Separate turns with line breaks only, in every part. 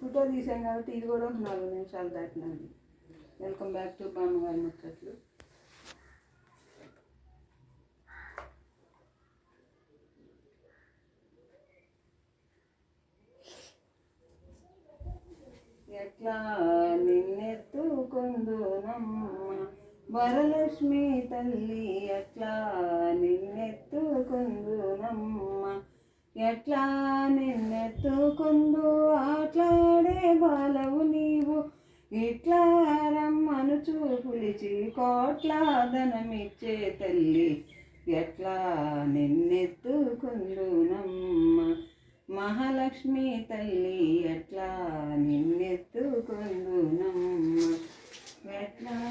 Photo తీసాం కాబట్టి ఇది కూడా ఒక నాలుగు నిమిషాలు దాటినది వెల్కమ్ బ్యాక్ టు బామ్మగారి ముచ్చట్లు. ఎట్లా నిన్నెత్తుకుందునమ్మ? వరలక్ష్మి తల్లి ఎట్లా నిన్నెత్తుకుందునమ్మ? ఎట్లా నిన్నెత్తుకుందు ఆట్లాడే బాలవు నీవు. ఇట్లా రమ్మను చూపులిచి కోట్ల ధనమిచ్చే తల్లి. ఎట్లా నిన్నెత్తుకుందునమ్మ మహాలక్ష్మి తల్లి ఎట్లా నిన్నెత్తుకుందునమ్మ ఎట్లా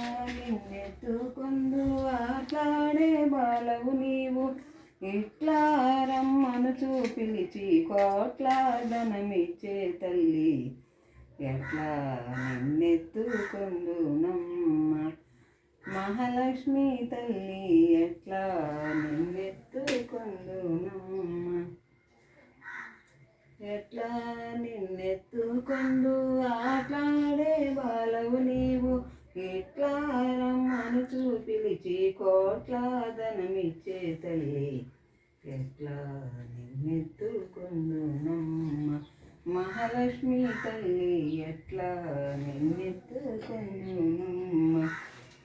రమ్మను చూపిలిచి కోట్ల ధనమిచ్చే తల్లి. ఎట్లా నిన్నెత్తుకుందునమ్మ? మహాలక్ష్మి తల్లి ఎట్లా నిన్నెత్తుకుందునమ్మ? ఎట్లా నిన్నెత్తుకుందు? ఆట్లాడే బాలవు నీవు. ఇట్లా రమ్మను చూపిలిచి కోట్ల ధనమిచ్చే తల్లి ఎట్లా నిన్నెత్తుకుందునమ్మ మహాలక్ష్మి తల్లి ఎట్లా నిన్నెత్తుకుందునమ్మ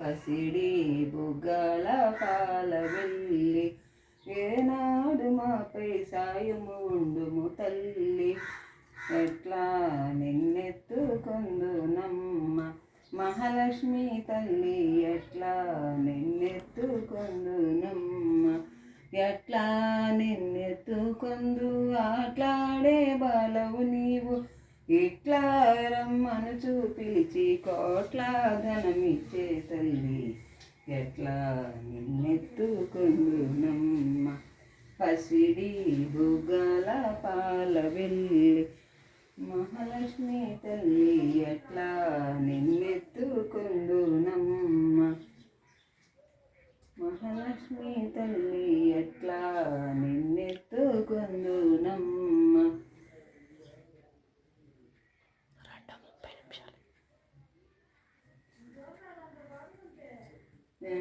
పసిడి బుగ్గల పాల వెళ్ళి ఏనాడు మాపై సాయము ఉండుము తల్లి. ఎట్లా నిన్నెత్తుకొందునమ్మ. మహాలక్ష్మి తల్లి ఎట్లా నిన్నెత్తుకొందునమ్మ. ఎట్లా ఆట్లాడే నీవు? ఇట్లా రమ్మను చూపిలిచి కోట్ల ధనమిచ్చే తల్లి. ఎట్లా నిన్నెత్తుకుందునమ్మ? పసిడి బుగ్గల పాల వెళ్ళి మహాలక్ష్మి తల్లి ఎట్లా నిన్నెత్తుకుందునమ్మ? మహాలక్ష్మి తల్లి ఎట్లా నిన్నెత్తుకుందునమ్మ?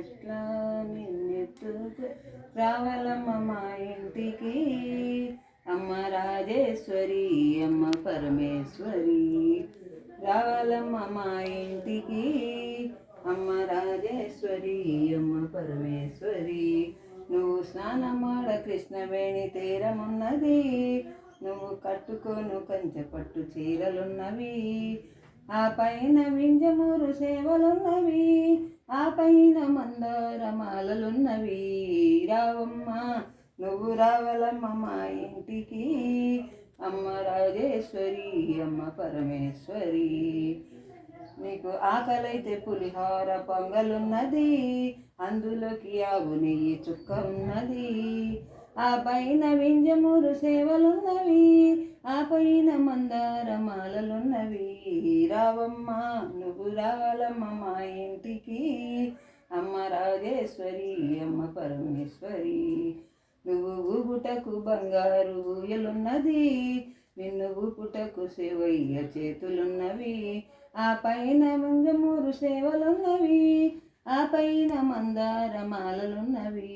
ఎట్లా నిన్నెత్తుకు రావాలమ్మ మా ఇంటికి. అమ్మ రాజేశ్వరి అమ్మ పరమేశ్వరి. రావాలమ్మ మా ఇంటికి. అమ్మ రాజేశ్వరి అమ్మ పరమేశ్వరి. నువ్వు స్నానమాడ కృష్ణవేణి తీరమున్నది. నువ్వు కట్టుకోను కంచె పట్టు చీరలున్నవి. ఆ పైన వింజమూరు సేవలున్నవి ఆ పైన మందార మాలలున్నవి రావమ్మ నువ్వు రావాలమ్మ మా ఇంటికి. అమ్మ రాజేశ్వరి అమ్మ పరమేశ్వరి. నీకు ఆకలైతే పులిహోర పొంగలున్నది అందులోకి ఆవు నెయ్యి చుక్క ఉన్నది. ఆ పైన వింజమూరు సేవలున్నవి ఆ పైన మందార మాలలున్నవి రావమ్మ నువ్వు రావాలమ్మ మా ఇంటికి. అమ్మ రాజేశ్వరి అమ్మ పరమేశ్వరి. నువ్వు ఊగుటకు బంగారు ఊయలున్నది నిన్ను ఊపుటకు సేవయ్య చేతులున్నవి. ఆ పైన ముంగమూరు సేవలున్నవి ఆ పైన మందార మాలలున్నవి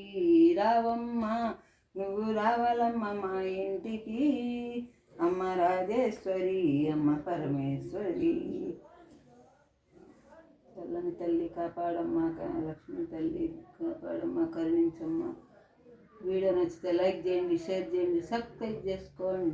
రావమ్మ నువ్వు రావాలమ్మ మా ఇంటికి. అమ్మ రాజేశ్వరి అమ్మ పరమేశ్వరి. చల్లని తల్లి కాపాడమ్మ లక్ష్మి తల్లి కాపాడమ్మ కరుణించమ్మ. వీడియో నచ్చితే లైక్ చేయండి షేర్ చేయండి సబ్స్క్రైబ్ చేసుకోండి.